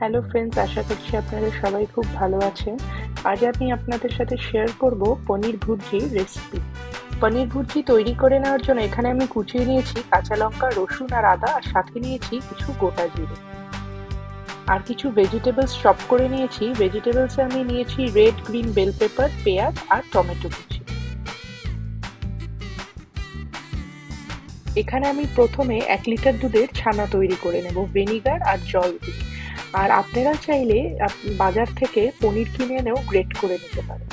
Hello friends আশা করছি আপনারা সবাই খুব ভালো আছেন। আজ আমি আপনাদের সাথে শেয়ার করব পনির ভুর্জি রেসিপি পনির ভুর্জি তৈরি করে নেওয়ার জন্য এখানে আমি কুচিয়ে নিয়েছি কাঁচা লঙ্কা, রসুন আর আদা, আর সাথে নিয়েছি কিছু গোটা জিরে। আর কিছু ভেজিটেবলস চপ করে নিয়েছি। ভেজিটেবলসে আমি নিয়েছি রেড গ্রিন বেল পেপার পেঁয়াজ আর টমেটো কুচি। এখানে আমি প্রথমে এক লিটার দুধের ছানা তৈরি করে নেব। ভিনিগার আর জল দিয়ে আর আপনারা চাইলে বাজার থেকে পনির কিনে এনেও গ্রেট করে নিতে পারেন।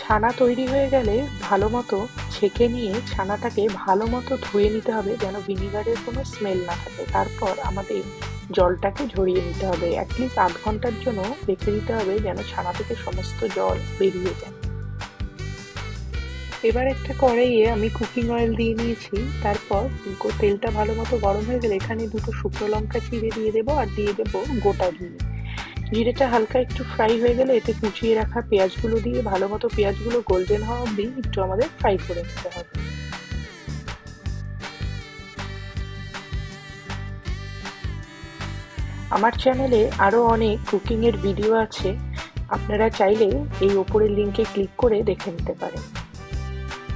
ছানা তৈরি হয়ে গেলে ভালো মতো ছেঁকে নিয়ে ছানাটাকে ভালো মতো ধুয়ে নিতে হবে যেন ভিনিগারের কোনো স্মেল না থাকে। তারপর আমাদের জলটাকে ঝরিয়ে নিতে হবে। অ্যাটলিস্ট আধ ঘণ্টার জন্য রেখে দিতে হবে যেন ছানা থেকে সমস্ত জল বেরিয়ে যায়। এবার একটা কড়াইয়ে আমি কুকিং অয়েল দিয়ে নিয়েছি তারপর তেলটা ভালো মতো গরম হয়ে গেলে এখানে দুটো শুকনো লঙ্কা চিড়ে দিয়ে দেবো আর দিয়ে দেবো গোটা জিরে। জিরেটা হালকা একটু ফ্রাই হয়ে গেলে এতে কুচিয়ে রাখা পেঁয়াজগুলো দিয়ে ভালো মতো পেঁয়াজগুলো গোল্ডেন হওয়া অব্দি একটু আমাদের ফ্রাই করে নিতে হবে। আমার চ্যানেলে আরও অনেক কুকিংয়ের ভিডিও আছে। আপনারা চাইলে এই ওপরের লিঙ্কে ক্লিক করে দেখে নিতে পারেন।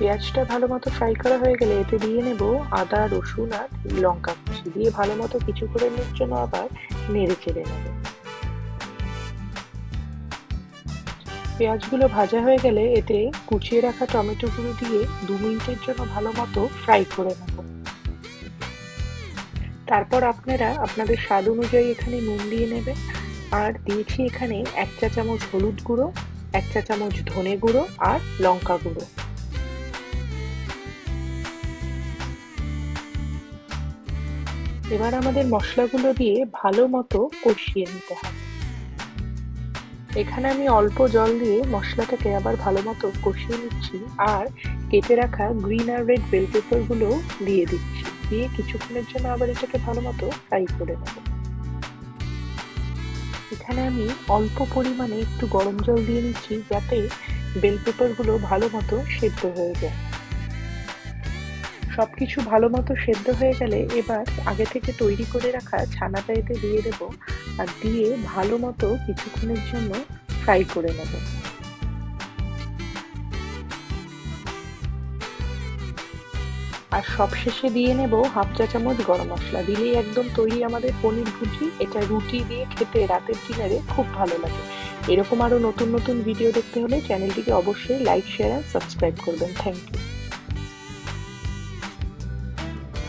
পেঁয়াজটা ভালো মতো ফ্রাই করা হয়ে গেলে এতে দিয়ে নেব আদা, রসুন আর লঙ্কা কুচি। দিয়ে ভালো মতো কিছু করে নেওয়ার জন্য আবার নেড়ে চেড়ে নেব। পেঁয়াজগুলো ভাজা হয়ে গেলে এতে কুচিয়ে রাখা টমেটোগুলো দিয়ে দু মিনিটের জন্য ভালো মতো ফ্রাই করে নেব। তারপর আপনারা আপনাদের স্বাদ অনুযায়ী এখানে নুন দিয়ে নেবেন। আর দিয়েছি এখানে এক চা চামচ হলুদ গুঁড়ো, এক চা চামচ ধনে গুঁড়ো আর লঙ্কা গুঁড়ো। এবার আমাদের মশলাগুলো দিয়ে ভালো মতো কষিয়ে নিতে হবে। এখানে আমি অল্প জল দিয়ে মশলাটাকে আবার ভালো মতো কষিয়ে নিচ্ছি আর কেটে রাখা গ্রিন আর রেড বেল পেপারগুলো দিয়ে দিচ্ছি। দিয়ে কিছুক্ষণের জন্য আবার এটাকে ভালো মতো ফ্রাই করে নেব। এখানে আমি অল্প পরিমাণে একটু গরম জল দিয়ে নিচ্ছি যাতে বেল পেপারগুলো ভালো মতো সেদ্ধ হয়ে যায়। সব কিছু ভালো মতো সেদ্ধ হয়ে গেলে এবার আগে থেকে তৈরি করে রাখা ছানাটা এতে দিয়ে দেবো আর দিয়ে ভালো মতো কিছুক্ষণের জন্য ফ্রাই করে নেব। আর সবশেষে দিয়ে নেব হাফ চা চামচ গরম মশলা। দিলেই একদম তৈরি আমাদের পনির ভুজি। এটা রুটি দিয়ে খেতে রাতের ডিনারে খুব ভালো লাগে। এরকম আরও নতুন নতুন ভিডিও দেখতে হলে চ্যানেলটিকে অবশ্যই লাইক শেয়ার আর সাবস্ক্রাইব করবেন। Thank you